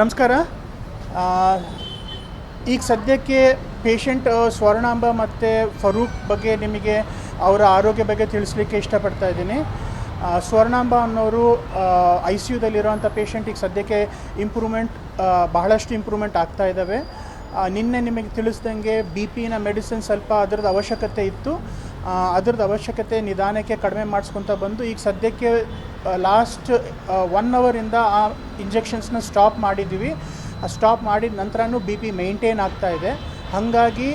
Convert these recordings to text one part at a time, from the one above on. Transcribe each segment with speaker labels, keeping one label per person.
Speaker 1: ನಮಸ್ಕಾರ. ಈಗ ಸದ್ಯಕ್ಕೆ ಪೇಷಂಟ್ ಸ್ವರ್ಣಾಂಬ ಮತ್ತು ಫರೂಕ್ ಬಗ್ಗೆ ನಿಮಗೆ ಅವರ ಆರೋಗ್ಯ ಬಗ್ಗೆ ತಿಳಿಸ್ಲಿಕ್ಕೆ ಇಷ್ಟಪಡ್ತಾ ಇದ್ದೀನಿ. ಸ್ವರ್ಣಾಂಬ ಅನ್ನೋರು ಐ ಸಿ ಯುದಲ್ಲಿರೋಂಥ ಪೇಷಂಟಿಗೆ ಸದ್ಯಕ್ಕೆ ಇಂಪ್ರೂವ್ಮೆಂಟ್ ಬಹಳಷ್ಟು ಇಂಪ್ರೂವ್ಮೆಂಟ್ ಆಗ್ತಾ ಇದ್ದಾವೆ. ನಿನ್ನೆ ನಿಮಗೆ ತಿಳಿಸ್ದಂಗೆ ಬಿ ಪಿನ ಮೆಡಿಸಿನ್ ಸ್ವಲ್ಪ ಅದರದ್ದು ಅವಶ್ಯಕತೆ ಇತ್ತು. ಅದ್ರದ್ದು ಅವಶ್ಯಕತೆ ನಿಧಾನಕ್ಕೆ ಕಡಿಮೆ ಮಾಡಿಸ್ಕೊತ ಬಂದು ಈಗ ಸದ್ಯಕ್ಕೆ ಲಾಸ್ಟ್ ಒನ್ ಅವರಿಂದ ಆ ಇಂಜೆಕ್ಷನ್ಸ್ನ ಸ್ಟಾಪ್ ಮಾಡಿದ್ದೀವಿ. ಸ್ಟಾಪ್ ಮಾಡಿದ ನಂತರನೂ ಬಿ ಪಿ ಮೇಂಟೈನ್ ಆಗ್ತಾ ಇದೆ. ಹಾಗಾಗಿ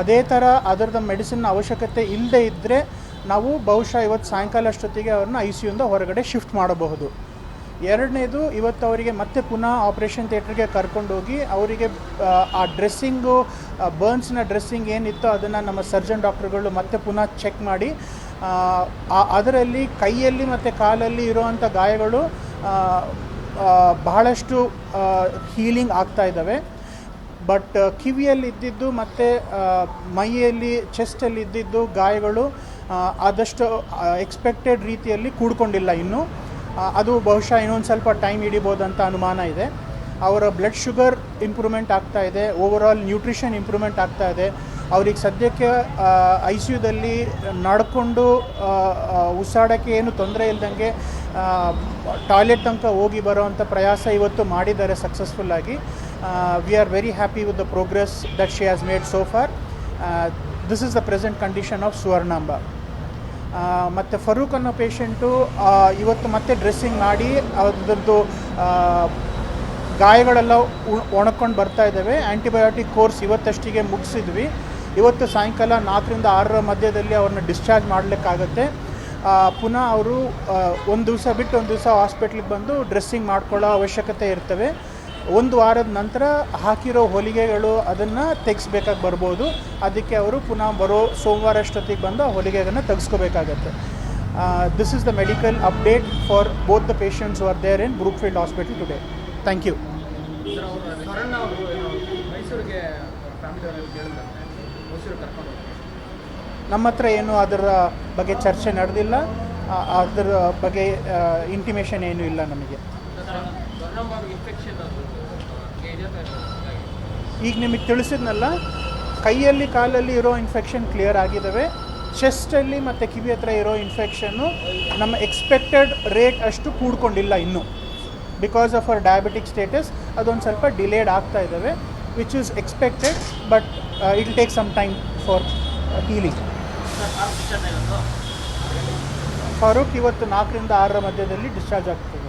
Speaker 1: ಅದೇ ಥರ ಅದರದ್ದು ಮೆಡಿಸಿನ್ ಅವಶ್ಯಕತೆ ಇಲ್ಲದೆ ಇದ್ದರೆ ನಾವು ಬಹುಶಃ ಇವತ್ತು ಸಾಯಂಕಾಲ ಅಷ್ಟೊತ್ತಿಗೆ ಅವ್ರನ್ನ ಐ ಸಿ ಹೊರಗಡೆ ಶಿಫ್ಟ್ ಮಾಡಬಹುದು. ಎರಡನೇದು ಇವತ್ತು ಅವರಿಗೆ ಮತ್ತೆ ಪುನಃ ಆಪ್ರೇಷನ್ ಥಿಯೇಟ್ರಿಗೆ ಕರ್ಕೊಂಡೋಗಿ ಅವರಿಗೆ ಆ, ಡ್ರೆಸ್ಸಿಂಗು ಬರ್ನ್ಸ್ನ ಡ್ರೆಸ್ಸಿಂಗ್ ಏನಿತ್ತೋ ಅದನ್ನು ನಮ್ಮ ಸರ್ಜನ್ ಡಾಕ್ಟರ್ಗಳು ಮತ್ತೆ ಪುನಃ ಚೆಕ್ ಮಾಡಿ ಅದರಲ್ಲಿ ಕೈಯಲ್ಲಿ ಮತ್ತು ಕಾಲಲ್ಲಿ ಇರೋವಂಥ ಗಾಯಗಳು ಬಹಳಷ್ಟು ಹೀಲಿಂಗ್ ಆಗ್ತಾ ಇದ್ದಾವೆ. ಬಟ್ ಕಿವಿಯಲ್ಲಿ ಇದ್ದಿದ್ದು ಮತ್ತು ಮೈಯಲ್ಲಿ ಚೆಸ್ಟಲ್ಲಿ ಇದ್ದಿದ್ದು ಗಾಯಗಳು ಆದಷ್ಟು ಎಕ್ಸ್ಪೆಕ್ಟೆಡ್ ರೀತಿಯಲ್ಲಿ ಕೂಡ್ಕೊಂಡಿಲ್ಲ ಇನ್ನೂ. ಅದು ಬಹುಶಃ ಇನ್ನೊಂದು ಸ್ವಲ್ಪ ಟೈಮ್ ಹಿಡಿಬೋದಂತ ಅನುಮಾನ ಇದೆ. ಅವರ ಬ್ಲಡ್ ಶುಗರ್ ಇಂಪ್ರೂವ್ಮೆಂಟ್ ಆಗ್ತಾ ಇದೆ. ಓವರಾಲ್ ನ್ಯೂಟ್ರಿಷನ್ ಇಂಪ್ರೂವ್ಮೆಂಟ್ ಆಗ್ತಾ ಇದೆ. ಅವ್ರಿಗೆ ಸದ್ಯಕ್ಕೆ ಐ ಸಿ ಯುದಲ್ಲಿ ನಡ್ಕೊಂಡು ಉಸಾಡೋಕ್ಕೆ ಏನು ತೊಂದರೆ ಇಲ್ದಂಗೆ ಟಾಯ್ಲೆಟ್ ತನಕ ಹೋಗಿ ಬರೋವಂಥ ಪ್ರಯಾಸ ಇವತ್ತು ಮಾಡಿದ್ದಾರೆ ಸಕ್ಸಸ್ಫುಲ್ಲಾಗಿ we are very happy with the progress that she has made so far this is the present condition of Suvarnamba ಮತ್ತು ಫರೂಕ್ ಅನ್ನೋ ಪೇಷಂಟು ಇವತ್ತು ಮತ್ತೆ ಡ್ರೆಸ್ಸಿಂಗ್ ಮಾಡಿ ಅದರದ್ದು ಗಾಯಗಳೆಲ್ಲ ಒಣಕೊಂಡು ಬರ್ತಾ ಇದ್ದಾವೆ ಆ್ಯಂಟಿಬಯೋಟಿಕ್ ಕೋರ್ಸ್ ಇವತ್ತಷ್ಟಿಗೆ ಮುಗಿಸಿದ್ವಿ. ಇವತ್ತು ಸಾಯಂಕಾಲ ನಾಲ್ಕರಿಂದ ಆರರ ಮಧ್ಯದಲ್ಲಿ ಅವ್ರನ್ನ ಡಿಸ್ಚಾರ್ಜ್ ಮಾಡಲಿಕ್ಕಾಗತ್ತೆ. ಪುನಃ ಅವರು ಒಂದು ದಿವಸ ಬಿಟ್ಟು ಒಂದು ದಿವಸ ಹಾಸ್ಪಿಟ್ಲಿಗೆ ಬಂದು ಡ್ರೆಸ್ಸಿಂಗ್ ಮಾಡ್ಕೊಳ್ಳೋ ಅವಶ್ಯಕತೆ ಇರ್ತವೆ. ಒಂದು ವಾರದ ನಂತರ ಹಾಕಿರೋ ಹೊಲಿಗೆಗಳು ಅದನ್ನು ತೆಗೆಸ್ಬೇಕಾಗಿ ಬರ್ಬೋದು. ಅದಕ್ಕೆ ಅವರು ಪುನಃ ಬರೋ ಸೋಮವಾರ ಅಷ್ಟೊತ್ತಿಗೆ ಬಂದು ಆ ಹೊಲಿಗೆಗಳನ್ನು ತೆಗೆಸ್ಕೋಬೇಕಾಗತ್ತೆ this is the medical update for both the patients are there in Brookfield hospital today thank you ನಮ್ಮ ಹತ್ರ ಏನು ಅದರ ಬಗ್ಗೆ ಚರ್ಚೆ ನಡೆದಿಲ್ಲ. ಅದರ ಬಗ್ಗೆ ಇಂಟಿಮೇಷನ್ ಏನೂ ಇಲ್ಲ ನಮಗೆ. ಈಗ ನಿಮಗೆ ತಿಳಿಸಿದ್ನಲ್ಲ ಕೈಯಲ್ಲಿ ಕಾಲಲ್ಲಿ ಇರೋ ಇನ್ಫೆಕ್ಷನ್ ಕ್ಲಿಯರ್ ಆಗಿದ್ದಾವೆ ಚೆಸ್ಟಲ್ಲಿ ಮತ್ತು ಕಿವಿ ಹತ್ರ ಇರೋ ಇನ್ಫೆಕ್ಷನ್ನು ನಮ್ಮ ಎಕ್ಸ್ಪೆಕ್ಟೆಡ್ ರೇಟ್ ಅಷ್ಟು ಕೂಡ್ಕೊಂಡಿಲ್ಲ ಇನ್ನೂ. Because of our diabetic status ಅದೊಂದು ಸ್ವಲ್ಪ ಡಿಲೇಡ್ ಆಗ್ತಾ ಇದ್ದಾವೆ which is expected but it take some time for healing Farooq ಇವತ್ತು ನಾಲ್ಕರಿಂದ ಆರರ ಮಧ್ಯದಲ್ಲಿ ಡಿಸ್ಚಾರ್ಜ್ ಆಗ್ತದೆ.